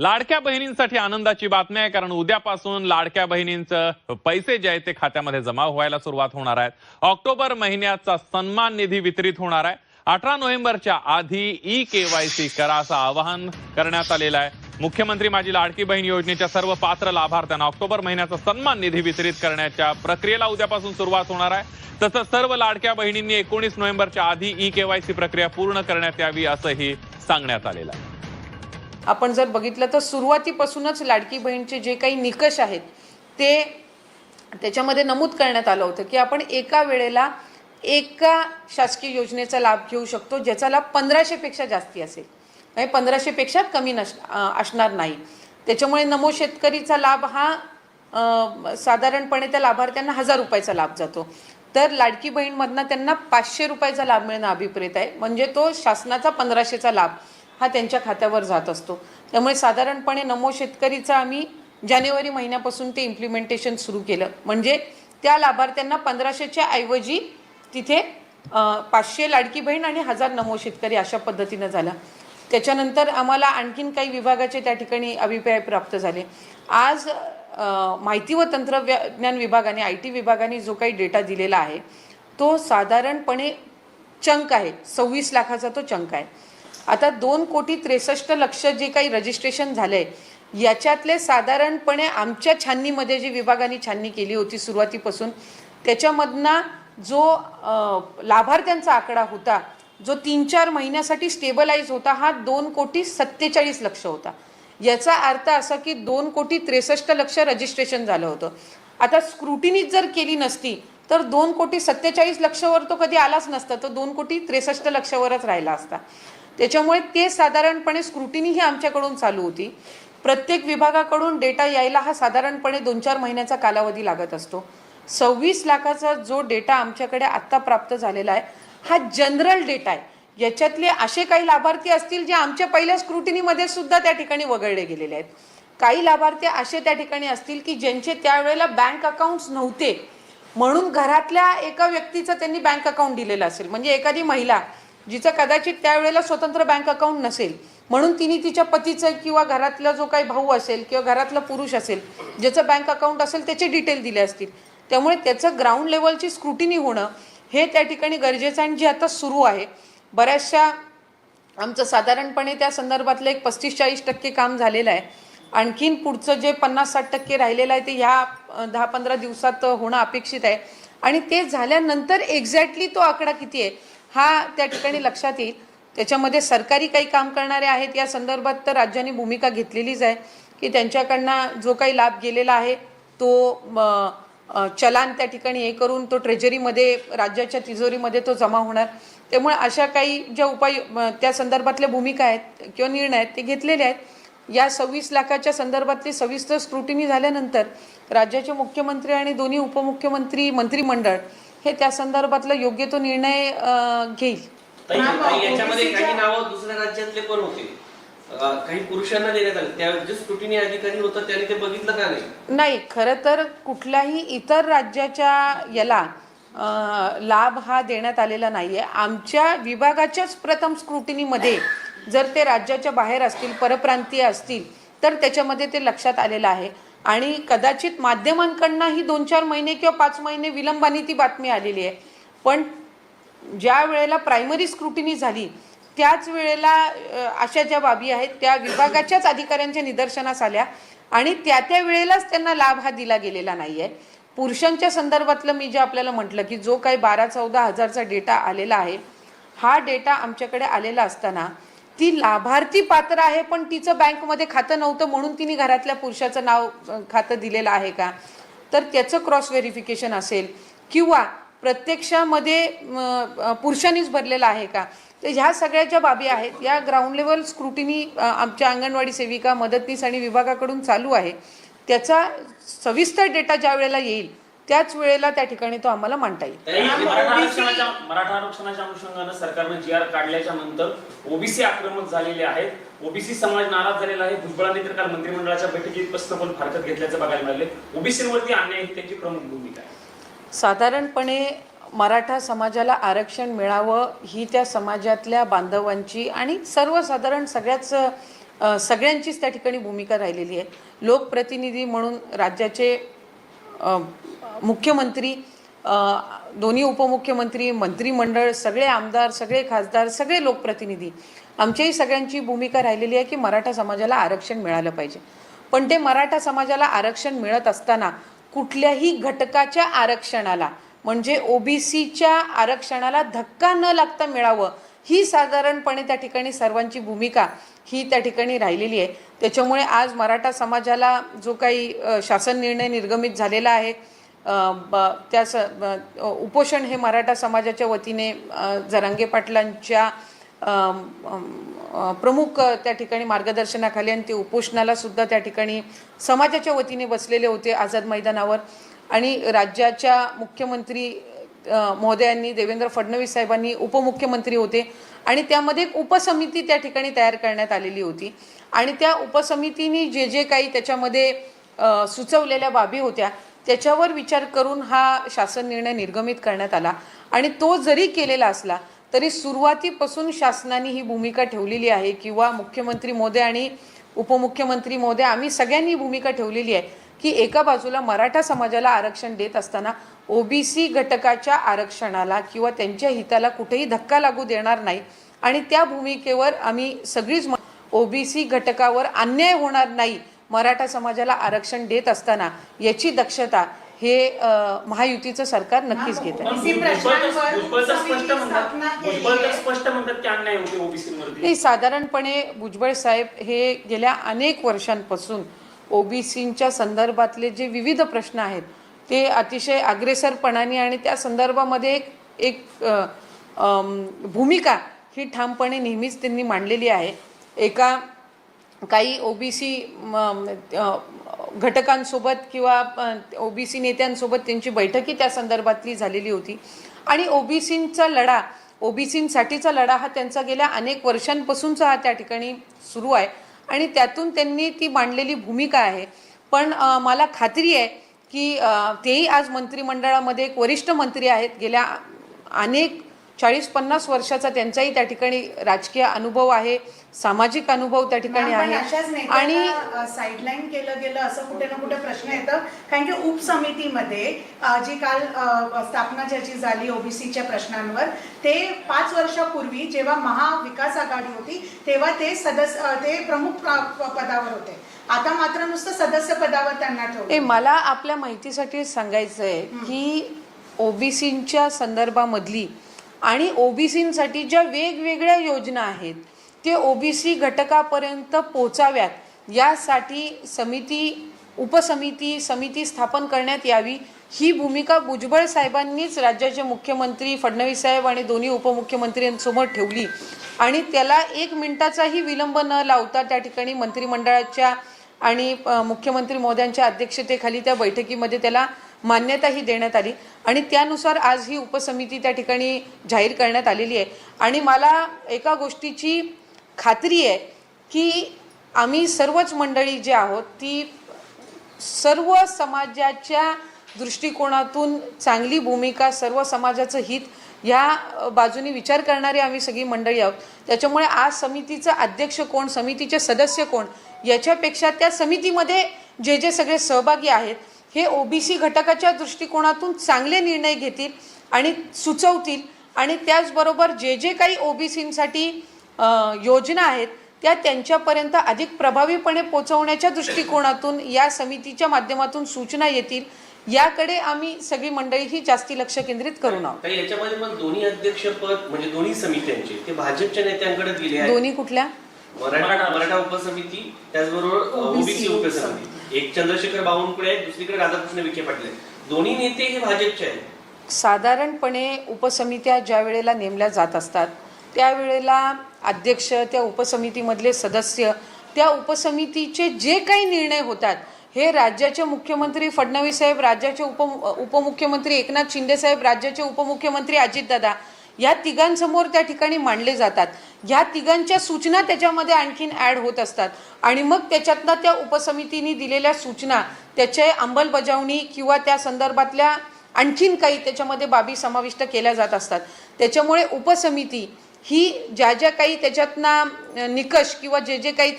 लाडक्या बहिणींसाठी आनंदाची बातमी आहे कारण उद्यापासून लाडक्या बहिणींचं पैसे जे आहेत ते खात्यामध्ये जमा व्हायला सुरुवात होणार आहेत ऑक्टोबर महिन्याचा सन्मान निधी वितरित होणार आहे. अठरा नोव्हेंबरच्या आधी ई केवायसी करा असं आवाहन करण्यात आलेलं आहे. मुख्यमंत्री माझी लाडकी बहीण योजनेच्या सर्व पात्र लाभार्थ्यांना ऑक्टोबर महिन्याचा सन्मान निधी वितरित करण्याच्या प्रक्रियेला उद्यापासून सुरुवात होणार आहे. तसंच सर्व लाडक्या बहिणींनी एकोणीस नोव्हेंबरच्या आधी ई केवायसी प्रक्रिया पूर्ण करण्यात यावी असंही सांगण्यात आलेलं आहे. आपण जर बघितलं तर सुरुवातीपासूनच लाडकी बहीणचे जे काही निकष आहेत ते त्याच्यामध्ये नमूद करण्यात आलं होतं की आपण एका वेळेला एका शासकीय योजनेचा लाभ घेऊ शकतो ज्याचा लाभ पंधराशेपेक्षा जास्ती असेल. म्हणजे पंधराशेपेक्षा कमी नस असणार नाही. त्याच्यामुळे नमो शेतकरीचा लाभ हा साधारणपणे त्या लाभार्थ्यांना हजार रुपयाचा लाभ जातो. तर लाडकी बहीणमधनं त्यांना पाचशे रुपयाचा लाभ मिळणं अभिप्रेत आहे. म्हणजे तो शासनाचा पंधराशेचा लाभ. हा त्यांच्या खात्यावर जात असतो. त्यामुळे साधारणपणे नमो शेतकरीचा आम्ही जानेवारी महिन्यापासून ते इम्प्लिमेंटेशन सुरू केलं. म्हणजे त्या लाभार्थ्यांना पंधराशेच्या ऐवजी तिथे पाचशे लाडकी बहीण आणि हजार नमो शेतकरी अशा पद्धतीनं झाला. त्याच्यानंतर आम्हाला आणखीन काही विभागाचे त्या ठिकाणी अभिप्राय प्राप्त झाले. आज माहिती व तंत्रज्ञान विभागाने आय टी विभागाने जो काही डेटा दिलेला आहे तो साधारणपणे चंक आहे. सव्वीस लाखाचा तो चंक आहे. आता दोन कोटी त्रेसष्ट लक्ष जे काही रजिस्ट्रेशन झालंय याच्यातले साधारणपणे आमच्या छाननीमध्ये जी विभागाने छाननी केली होती सुरुवातीपासून त्याच्यामधना जो लाभार्थ्यांचा आकडा होता जो तीन चार महिन्यासाठी स्टेबलाइज होता हा दोन कोटी सत्तेचाळीस लक्ष होता. याचा अर्थ असा की दोन कोटी त्रेसष्ट लक्ष रजिस्ट्रेशन झालं होतं. आता स्क्रुटिनीच जर केली नसती तर दोन कोटी सत्तेचाळीस लक्षवर तो कधी आलाच नसता तो दोन कोटी त्रेसष्ट लक्षावरच राहिला असता. त्याच्यामुळे ते साधारणपणे स्क्रुटिनी ही आमच्याकडून चालू होती. प्रत्येक विभागाकडून डेटा यायला हा साधारणपणे दोन चार महिन्याचा कालावधी लागत असतो. सव्वीस लाखाचा जो डेटा आमच्याकडे आत्ता प्राप्त झालेला आहे हा जनरल डेटा आहे. याच्यातले असे काही लाभार्थी असतील जे आमच्या पहिल्या स्क्रुटिनीमध्ये सुद्धा त्या ठिकाणी वगळले गेलेले आहेत. काही लाभार्थी असे त्या ठिकाणी असतील की ज्यांचे त्यावेळेला बँक अकाउंट्स नव्हते. म्हणून घरातल्या एका व्यक्तीचं त्यांनी बँक अकाउंट दिलेलं असेल. म्हणजे एखादी महिला जिचं कदाचित त्यावेळेला स्वतंत्र बँक अकाउंट नसेल. म्हणून तिने तिच्या पतीचं किंवा घरातला जो काही भाऊ असेल किंवा घरातला पुरुष असेल ज्याचं बँक अकाउंट असेल त्याचे डिटेल दिले असतील. त्यामुळे त्याचं ग्राउंड लेवलची स्क्रुटिनी होणं हे त्या ठिकाणी गरजेचं आणि जे आता सुरू आहे बऱ्याचशा आमचं साधारणपणे त्या संदर्भातलं एक पस्तीस चाळीस टक्के काम झालेलं आहे. आणखीन पुढचं जे पन्नास साठ टक्के राहिलेलं आहे ते ह्या दहा पंधरा दिवसात होणं अपेक्षित आहे. आणि ते झाल्यानंतर एक्झॅक्टली तो आकडा किती आहे हा त्या ठिकाणी लक्षात येईल. त्याच्यामध्ये सरकारी काही काम करणारे आहेत या संदर्भात तर राज्याने भूमिका घेतलेलीच आहे की त्यांच्याकडनं जो काही लाभ गेलेला आहे तो चलान त्या ठिकाणी हे करून तो ट्रेजरीमध्ये राज्याच्या तिजोरीमध्ये तो जमा होणार. त्यामुळे अशा काही ज्या उपाय त्या संदर्भातल्या भूमिका आहेत किंवा निर्णय आहेत ते घेतलेले आहेत. या सव्वीस लाखाच्या संदर्भातली सविस्तर स्क्रुटिनी झाल्यानंतर राज्याचे मुख्यमंत्री आणि दोन्ही उपमुख्यमंत्री मंत्रिमंडळ हे त्या संदर्भातला योग्य तो निर्णय अ, घेईल. ताई, हा, ताई, याच्यामध्ये काही नावं दुसऱ्या राज्यातले पण होते? अं, काही पुरुषांना देण्यात आले. त्या जे स्क्रुटिनी अधिकारी होतं त्यांनी ते बघितलं का नाही? नाही खरं तर कुठल्याही इतर राज्याच्या याला अ, लाभ हा देण्यात आलेला नाही आहे आमच्या विभागाच्याच प्रथम स्क्रुटिनीमध्ये जर ते राज्याच्या बाहेर असतील परप्रांतीय असतील तर त्याच्यामध्ये ते लक्षात आलेलं आहे. आणि कदाचित माध्यमांकडनंही दोन चार महिने किंवा पाच महिने विलंबाने ती बातमी आलेली आहे. पण ज्या वेळेला प्रायमरी स्क्रुटिनी झाली त्याच वेळेला अशा ज्या बाबी आहेत त्या विभागाच्याच अधिकाऱ्यांच्या निदर्शनास आल्या आणि त्या त्या वेळेलाच त्यांना लाभ हा दिला गेलेला नाही आहे पुरुषांच्या संदर्भातलं मी जे आपल्याला म्हटलं की जो काही बारा चौदा हजारचा डेटा आलेला आहे हा डेटा आमच्याकडे आलेला असताना ती लाभार्थी पात्र आहे पण तिचं बँकमध्ये खातं नव्हतं म्हणून तिने घरातल्या पुरुषाचं नाव खातं दिलेलं आहे का? तर त्याचं क्रॉस व्हेरिफिकेशन असेल किंवा प्रत्यक्षामध्ये पुरुषांनीच भरलेला आहे का? तर ह्या सगळ्या ज्या बाबी आहेत या ग्राउंड लेवल स्क्रुटिनी आमच्या अंगणवाडी सेविका मदतनीस आणि विभागाकडून चालू आहे. त्याचा सविस्तर डेटा ज्या वेळेला येईल त्याच वेळेला त्या ठिकाणी तो आम्हाला मांडता येईल. मराठा आरक्षणाच्या मराठा आरक्षणाच्या अनुषंगानं सरकारनं जी आर काढल्याच्या नंतर ओबीसी आक्रमक झालेले आहेत. ओबीसी समाज नाराज झालेला आहे. भुजबळांनी तर काल मंत्रिमंडळाच्या बैठकीत पण फारकत घेतल्याचं बघायला मिळाले. ओबीसीवरती अन्याय ही त्यांची प्रमुख भूमिका आहे. साधारणपणे मराठा समाजाला आरक्षण मिळावं ही त्या समाजातल्या बांधवांची आणि सर्वसाधारण सगळ्याच अ, सगळ्यांचीच त्या ठिकाणी भूमिका राहिलेली आहे. लोकप्रतिनिधी म्हणून राज्याचे अ, मुख्यमंत्री दोन्ही उपमुख्यमंत्री मंत्रिमंडळ सगळे आमदार सगळे खासदार सगळे लोकप्रतिनिधी आमच्याही सगळ्यांची भूमिका राहिलेली आहे की मराठा समाजाला आरक्षण मिळालं पाहिजे. पण ते मराठा समाजाला आरक्षण मिळत असताना कुठल्याही घटकाच्या आरक्षणाला म्हणजे ओबीसीच्या आरक्षणाला धक्का न लागता मिळावं ही साधारणपणे त्या ठिकाणी सर्वांची भूमिका ही त्या ठिकाणी राहिलेली आहे. त्याच्यामुळे आज मराठा समाजाला जो काही शासन निर्णय निर्गमित झालेला आहे त्या स ब- उपोषण हे मराठा समाजाच्या वतीने जरांगे पाटलांच्या प्रमुख त्या ठिकाणी मार्गदर्शनाखाली आणि ते उपोषणाला सुद्धा त्या ठिकाणी समाजाच्या वतीने बसलेले होते आझाद मैदानावर. आणि राज्याच्या मुख्यमंत्री महोदयांनी देवेंद्र फडणवीस साहेबांनी उपमुख्यमंत्री होते आणि त्यामध्ये एक उपसमिती त्या ठिकाणी तयार करण्यात आलेली होती. आणि त्या उपसमितीने जे जे काही त्याच्यामध्ये सुचवलेल्या बाबी होत्या त्याच्यावर विचार करून हा शासन निर्णय निर्गमित करण्यात आला. आणि तो जरी केलेला असला तरी सुरुवातीपासून शासनाने ही भूमिका ठेवलेली आहे किंवा मुख्यमंत्री मोदी आणि उपमुख्यमंत्री मोदी आम्ही सगळ्यांनी भूमिका ठेवलेली आहे की एका बाजूला मराठा समाजाला आरक्षण देत असताना ओबीसी घटकाच्या आरक्षणाला किंवा त्यांच्या हिताला कुठेही धक्का लागू देणार नाही. आणि त्या भूमिकेवर आम्ही सगळीच ओबीसी घटकावर अन्याय होणार नाही मराठा समाजाला आरक्षण देत असताना याची दक्षता हे महायुतीचं सरकार नक्कीच घेत आहे. साधारणपणे भुजबळ साहेब हे गेल्या अनेक वर्षांपासून ओबीसींच्या संदर्भातले जे विविध प्रश्न आहेत ते अतिशय अग्रेसरपणाने आणि त्या संदर्भामध्ये एक एक भूमिका ही ठामपणे नेहमीच त्यांनी मांडलेली आहे. एका काही ओबीसी घटकांसोबत किंवा ओबीसी नेत्यांसोबत त्यांची बैठकी त्या संदर्भातली झालेली होती. आणि ओबीसींचा लढा ओबीसींसाठीचा लढा हा त्यांचा गेल्या अनेक वर्षांपासूनचा हा त्या ठिकाणी सुरू आहे. आणि त्यातून त्यांनी ती मांडलेली भूमिका आहे. पण मला खात्री आहे की तेही आज मंत्रिमंडळामध्ये एक वरिष्ठ मंत्री आहेत. गेल्या अनेक चाळीस पन्नास वर्षाचा त्यांचाही त्या ठिकाणी राजकीय अनुभव आहे सामाजिक अनुभव त्या ठिकाणी आहे. आणि साईडलाईन केलं गेलं असं कुठे ना कुठे प्रश्न येतं. कारण की उपसमितीमध्ये जी काल स्थापना ज्याची झाली ओबीसीच्या प्रश्नांवर ते पाच वर्षापूर्वी जेव्हा महाविकास आघाडी होती तेव्हा ते सदस्य ते प्रमुख पदावर होते. आता मात्र नुसतं सदस्य पदावर त्यांना ए ठेवलं मला आपल्या माहितीसाठी सांगायचं आहे की ओबीसींच्या संदर्भामधली आणि ओबीसींसाठी ज्या वेगवेगळ्या योजना आहेत ते ओबीसी घटकापर्यंत पोचाव्यात यासाठी समिती उपसमिती समिती स्थापन करण्यात यावी. ही भूमिका भुजबळ साहेबांनीच राज्याचे मुख्यमंत्री फडणवीस साहेब आणि दोन्ही उपमुख्यमंत्र्यांसमोर ठेवली. आणि त्याला एक मिनिटाचाही विलंब न लावता त्या ठिकाणी मंत्रिमंडळाच्या आणि मुख्यमंत्री मोद्यांच्या अध्यक्षतेखाली त्या बैठकीमध्ये त्याला मान्यताही देण्यात आली. आणि त्यानुसार आज ही उपसमिती त्या ठिकाणी जाहीर करण्यात आलेली आहे. आणि मला एका गोष्टीची खात्री आहे की आम्ही सर्वच मंडळी जे आहोत ती सर्व समाजाच्या दृष्टिकोनातून चांगली भूमिका सर्व समाजाचं हित या बाजूनी विचार करणारी आम्ही सगळी मंडळी आहोत. त्याच्यामुळे आज समितीचं अध्यक्ष कोण समितीचे सदस्य कोण याच्यापेक्षा त्या समितीमध्ये जे जे सगळे सहभागी आहेत हे ओबीसी घटकाच्या दृष्टिकोनातून चांगले निर्णय घेतील आणि सुचवतील. आणि त्याचबरोबर जे जे काही ओबीसींसाठी योजना आहेत त्या त्यांच्यापर्यंत अधिक प्रभावीपणे पोहोचवण्याच्या दृष्टिकोनातून या समितीच्या माध्यमातून सूचना येतील. याकडे आम्ही सगळी मंडळी ही जास्ती लक्ष केंद्रित करून आहोत तर याच्यामध्ये मग दोन्ही अध्यक्षपद म्हणजे दोन्ही समित्यांचे ते भाजपच्या नेत्यांकडे दिले दोन्ही कुठल्या? मराठा मराठा मराठा उपसमिती त्याचबरोबर ओबीसी उपसमिती. एक चंद्रशेखर बावनकुळे आहेत दुसरीकडे राधाकृष्ण विखे पाटील. आहेत दोन्ही नेते हे भाजपचे आहेत. साधारणपणे उपसमित्या ज्या वेळेला नेमल्या जात असतात त्यावेळेला अध्यक्ष त्या उपसमितीमधले सदस्य त्या उपसमितीचे जे काही निर्णय होतात हे राज्याचे मुख्यमंत्री फडणवीस साहेब राज्याचे उप उपमुख्यमंत्री एकनाथ शिंदे साहेब राज्याचे उपमुख्यमंत्री अजितदादा या तिघांसमोर त्या ठिकाणी मांडले जातात. ह्या तिघांच्या सूचना त्याच्यामध्ये आणखीन ॲड होत असतात. आणि मग त्याच्यातनं त्या उपसमितीने दिलेल्या सूचना त्याचे अंमलबजावणी किंवा त्या संदर्भातल्या आणखीन काही त्याच्यामध्ये बाबी समाविष्ट केल्या जात असतात. त्याच्यामुळे उपसमिती ही ज्या ज्या काही त्याच्यातनं निकष किंवा जे जे काही